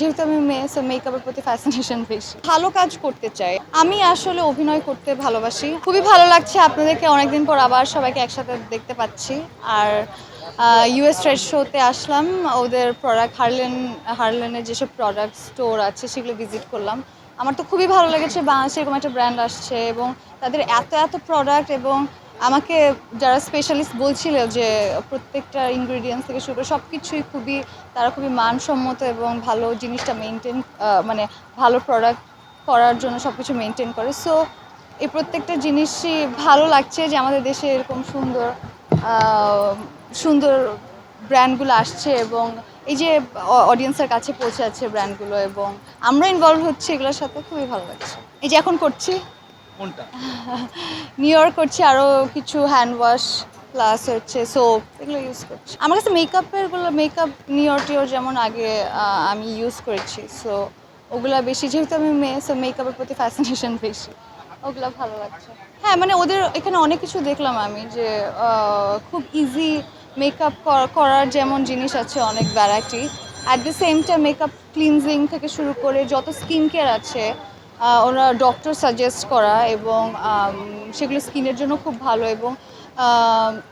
যেহেতু আমি মেয়ে সো মেকআপের প্রতি ফ্যাসিনেশন বেশি। ভালো কাজ করতে চাই। আমি আসলে অভিনয় করতে ভালোবাসি। খুবই ভালো লাগছে আপনাদেরকে। অনেকদিন পর আবার সবাইকে একসাথে দেখতে পাচ্ছি। আর ইউএস ট্রেড শোতে আসলাম। ওদের প্রোডাক্ট হারলেন হারলেনের যেসব প্রোডাক্ট স্টোর আছে, সেগুলো ভিজিট করলাম। আমার তো খুবই ভালো লেগেছে। বাংলাদেশে এরকম একটা ব্র্যান্ড আসছে এবং তাদের এত এত প্রোডাক্ট এবং আমাকে যারা স্পেশালিস্ট বলছিল যে প্রত্যেকটা ইনগ্রিডিয়েন্টস থেকে শুরু করে সব কিছুই খুবই, তারা খুবই মানসম্মত এবং ভালো জিনিসটা মেনটেন মানে ভালো প্রোডাক্ট করার জন্য সব কিছু মেনটেন করে। সো এই প্রত্যেকটা জিনিসই ভালো লাগছে যে আমাদের দেশে এরকম সুন্দর সুন্দর ব্র্যান্ডগুলো আসছে এবং এই যে অডিয়েন্সের কাছে পৌঁছে যাচ্ছে ব্র্যান্ডগুলো এবং আমরা ইনভলভ হচ্ছি এগুলোর সাথে, খুবই ভালো লাগছে। এই যে এখন করছি। কোনটা? নিউ ইয়র্ক করছি আরও কিছু হ্যান্ড ওয়াশ প্লাস হচ্ছে সোপ এগুলো ইউজ করছি। আমার কাছে মেকআপেরগুলো মেকআপ নিউ ইয়র্ক যেমন আগে আমি ইউজ করেছি সো ওগুলা বেশি, যেহেতু আমি মেয়ে সো মেকআপের প্রতি ফ্যাসিনেশন বেশি। ওগুলো ভালো লাগছে। হ্যাঁ মানে ওদের এখানে অনেক কিছু দেখলাম আমি, যে খুব ইজি মেকআপ করার যেমন জিনিস আছে, অনেক variety at the same time makeup cleansing থেকে শুরু করে যত স্কিন কেয়ার আছে ওরা ডক্টর সাজেস্ট করা এবং সেগুলো স্কিনের জন্য খুব ভালো এবং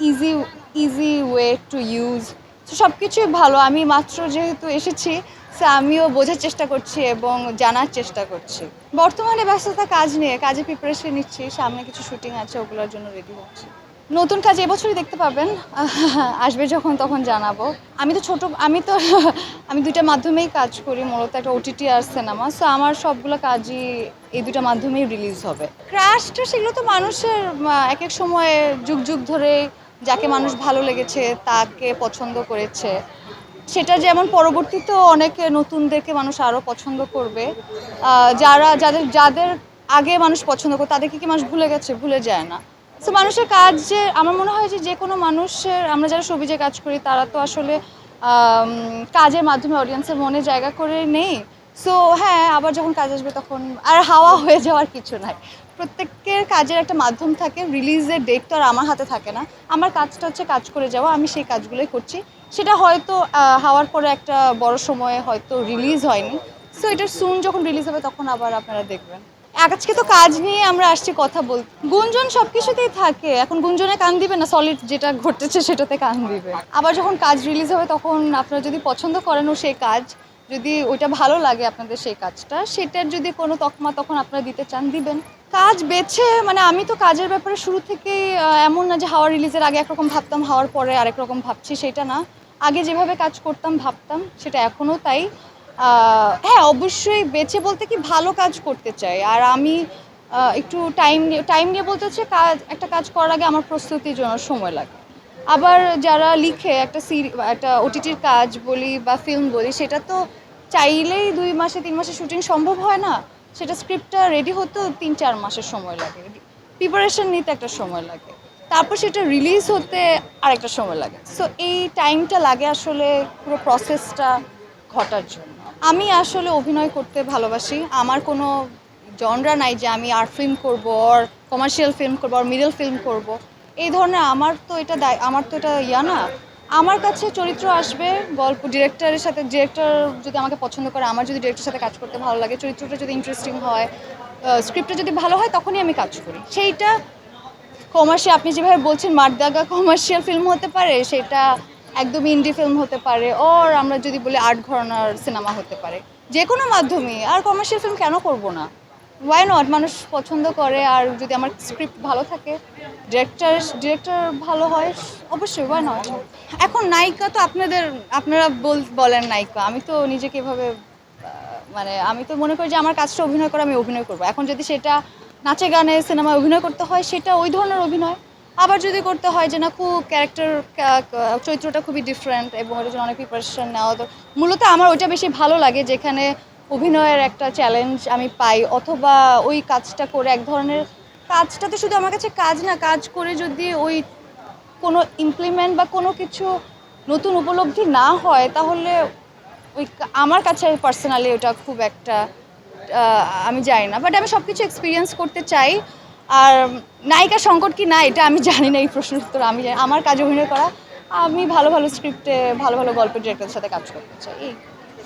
easy easy way to use তো সব কিছুই ভালো। আমি মাত্র যেহেতু এসেছি সে আমিও বোঝার চেষ্টা করছি এবং জানার চেষ্টা করছি। বর্তমানে ব্যস্ততা কাজ নিয়ে, কাজে প্রিপারেশন নিচ্ছি, সামনে কিছু শুটিং আছে, ওগুলোর জন্য রেডি হচ্ছি। নতুন কাজ এবছরই দেখতে পাবেন। আসবে যখন তখন জানাব। আমি তো ছোট, আমি তো, আমি দুইটা মাধ্যমেই কাজ করি, মূলত একটা ওটিটি আর সিনেমা। সো আমার সবগুলো কাজই এই দুটো মাধ্যমেই রিলিজ হবে। ক্রাশটা সেগুলো তো মানুষের এক এক সময়ে যুগ যুগ ধরে যাকে মানুষ ভালো লেগেছে, তাকে পছন্দ করেছে। সেটা যেমন পরবর্তীতেও অনেকে নতুনদেরকে মানুষ আরও পছন্দ করবে। যারা, যাদের যাদের আগে মানুষ পছন্দ করে, তাদেরকে কি মানুষ ভুলে গেছে? ভুলে যায় না। সো মানুষের কাজ যে, আমার মনে হয় যে যে কোনো মানুষের, আমরা যারা সবিজে কাজ করি, তারা তো আসলে কাজের মাধ্যমে অডিয়েন্সের মনে জায়গা করে নেই। সো হ্যাঁ আবার যখন কাজ আসবে তখন আর হাওয়া হয়ে যাওয়ার কিছু নাই। প্রত্যেকের কাজের একটা মাধ্যম থাকে রিলিজের ডেট তো আর আমার হাতে থাকে না। আমার কাজটা হচ্ছে কাজ করে যাওয়া, আমি সেই কাজগুলোই করছি। সেটা হয়তো হওয়ার পরে একটা বড় সময়ে হয়তো রিলিজ হয়নি। সো এটা সুন যখন রিলিজ হবে তখন আবার আপনারা দেখবেন। আজকে তো কাজ নিয়ে আমরা আসছি কথা বল, গুঞ্জন সব কিছুতেই থাকে, এখন গুঞ্জনে কান দিবে না? সলিড যেটা ঘটেছে সেটাতে কান দিবে। আবার যখন কাজ রিলিজ হবে তখন আপনারা যদি পছন্দ করেন ও সেই কাজ, যদি ওইটা ভালো লাগে আপনাদের সেই কাজটা, সেটার যদি কোনো তকমা তখন আপনারা দিতে চান, দিবেন। কাজ বেছে মানে আমি তো কাজের ব্যাপারে শুরু থেকেই এমন না যে হাওয়া রিলিজের আগে একরকম ভাবতাম, হাওয়ার পরে আরেক রকম ভাবছি, সেটা না। আগে যেভাবে কাজ করতাম, ভাবতাম, সেটা এখনও তাই। হ্যাঁ অবশ্যই বেছে বলতে কি ভালো কাজ করতে চাই। আর আমি একটু টাইম নিয়ে টাইম নিয়ে বলতে হচ্ছে কাজ, একটা কাজ করার আগে আমার প্রস্তুতির জন্য সময় লাগে। আবার যারা লিখে একটা সিরি একটা ওটিটির কাজ বলি বা ফিল্ম বলি, সেটা তো চাইলেই দুই মাসে, তিন মাসে শুটিং সম্ভব হয় না। সেটা স্ক্রিপ্টটা রেডি হতেও তিন, চার মাসের সময় লাগে। প্রিপারেশন নিতে একটা সময় লাগে। তারপর সেটা রিলিজ হতে আরেকটা সময় লাগে। সো এই টাইমটা লাগে আসলে পুরো প্রসেসটা ঘটার জন্য। আমি আসলে অভিনয় করতে ভালোবাসি। আমার কোনো জনরা নাই যে আমি আর্ট ফিল্ম করব আর কমার্শিয়াল ফিল্ম করব আর মিডল ফিল্ম করব। এই ধরনের আমার তো এটা আমার তো এটা ইয়া না। আমার কাছে চরিত্র আসবে, গল্প ডিরেক্টরের সাথে ডিরেক্টর যদি আমাকে পছন্দ করে, আমার যদি ডিরেক্টরের সাথে কাজ করতে ভালো লাগে, চরিত্রটা যদি ইন্টারেস্টিং হয় স্ক্রিপ্টটা যদি ভালো হয়, তখনই আমি কাজ করি। সেইটা কমার্শিয়াল আপনি যেভাবে বলছেন, মারদাগা কমার্শিয়াল ফিল্ম হতে পারে, সেটা একদম ইন্ডি ফিল্ম হতে পারে ওর আমরা যদি বলি আর্ট ঘরানার সিনেমা হতে পারে যে কোনো মাধ্যমে আর কমার্শিয়াল ফিল্ম কেন করব না? ওয়াই নট মানুষ পছন্দ করে, আর যদি আমার স্ক্রিপ্ট ভালো থাকে ডিরেক্টর ডিরেক্টর ভালো হয়, অবশ্যই ওয়াই নট এখন নায়িকা তো আপনাদের, আপনারা বল, বলেন নায়িকা, আমি তো নিজেকে এভাবে মানে আমি তো মনে করি যে আমার কাজটা অভিনয় করে আমি অভিনয় করব। এখন যদি সেটা নাচে গানে সিনেমায় অভিনয় করতে হয়, সেটা ওই ধরনের অভিনয়। আবার যদি করতে হয় যে না, খুব ক্যারেক্টার চরিত্রটা খুবই ডিফারেন্ট এবং ওটার জন্য অনেক প্রিপারেশন নেওয়া তো মূলত আমার ওইটা বেশি ভালো লাগে যেখানে অভিনয়ের একটা চ্যালেঞ্জ আমি পাই অথবা ওই কাজটা করে এক ধরনের, কাজটা তো শুধু আমার কাছে কাজ না, কাজ করে যদি ওই কোনো ইমপ্লিমেন্ট বা কোনো কিছু নতুন উপলব্ধি না হয়, তাহলে ওই আমার কাছে পার্সোনালি ওটা খুব একটা আমি জানি না। বাট আমি সব কিছু এক্সপিরিয়েন্স করতে চাই। আর নায়িকা সংকট কি না, এটা আমি জানি না, এই প্রশ্নের উত্তর আমি জানি আমার কাজ অভিনয় করা, আমি ভালো ভালো স্ক্রিপ্টে ভালো ভালো গল্পের ডিরেক্টরের সাথে কাজ করতে চাই, এই।